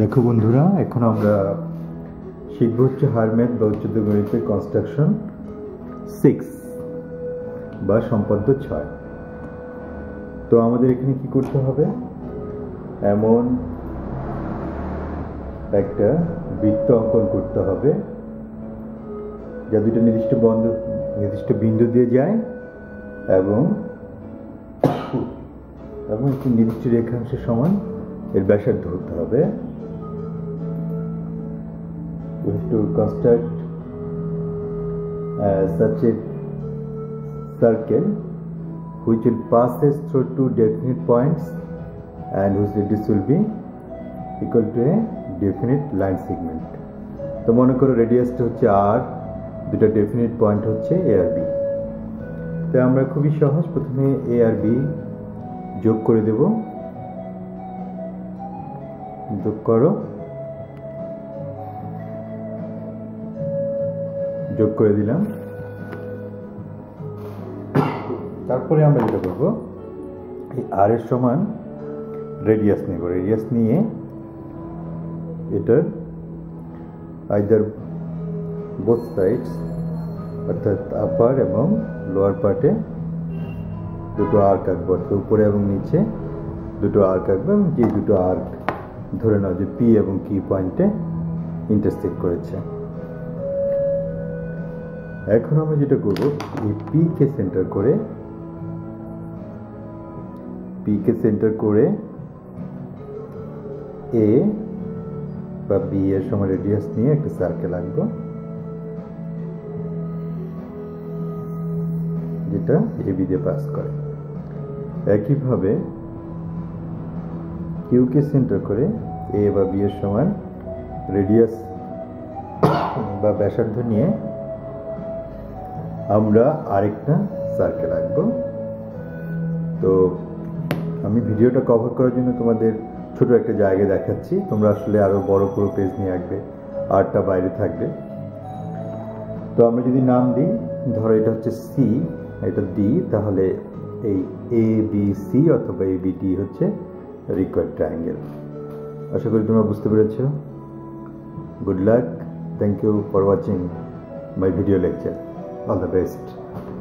দেখো বন্ধুরা, এখন আমরা শিখব হচ্ছে হারমেট বা গণিতের কনস্ট্রাকশন সিক্স বা সম্পদ্য ছয়। তো আমাদের এখানে কি করতে হবে? এমন একটা বৃত্ত অঙ্কন করতে হবে, যা দুটো নির্দিষ্ট বন্ধ, নির্দিষ্ট বিন্দু দিয়ে যায় এবং এবং একটি নির্দিষ্ট রেখাংশের সমান এর ব্যাসার্ধ হতে হবে। We have to construct uh, such a circle which will passes through two definite points and whose radius will be equal to a definite line segment তো মনে করো রেডিয়াসটা হচ্ছে আর দুটো ডেফিনিট পয়েন্ট হচ্ছে এ আর বি তো আমরা খুবই সহজ প্রথমে এ আর বি যোগ করে দেব যোগ করো যোগ করে দিলাম। তারপরে আমরা যেটা করব, এই আর এর সমান রেডিয়াস নেব। রেডিয়াস নিয়ে এটার আইদার বোথ সাইডস অর্থাৎ আপার এবং লোয়ার পার্টে দুটো আর্ক আঁকবো অর্থাৎ উপরে এবং নিচে দুটো আর্ক আঁকবো এবং যে দুটো আর্ক ধরে নাও যে পি এবং কি পয়েন্টে ইন্টারসেক্ট করেছে। এখন আমরা যেটা করব, এই পি কে সেন্টার করে পি কে সেন্টার করে এ বা বি এর সময় রেডিয়াস নিয়ে একটা সার্কেল আঁকবো, যেটা এ বি দিয়ে পাস করে। একইভাবে কিউকে সেন্টার করে এ বা বি এর সমান রেডিয়াস বা ব্যাসার্ধ নিয়ে আমরা আরেকটা সার্কেল আঁকবো। তো আমি ভিডিওটা কভার করার জন্য তোমাদের ছোট একটা জায়গা দেখাচ্ছি। তোমরা আসলে আরও বড় পুরো পেজ নিয়ে আঁকবে আর্টটা বাইরে থাকবে। তো আমরা যদি নাম দিই, ধরো এটা হচ্ছে সি এটা ডি তাহলে এই এ বি সি অথবা এ বি ডি হচ্ছে রিকোয়ার্ড ট্রায়াঙ্গেল আশা করি তোমরা বুঝতে পেরেছ। Good luck thank you for watching my video lecture On the best.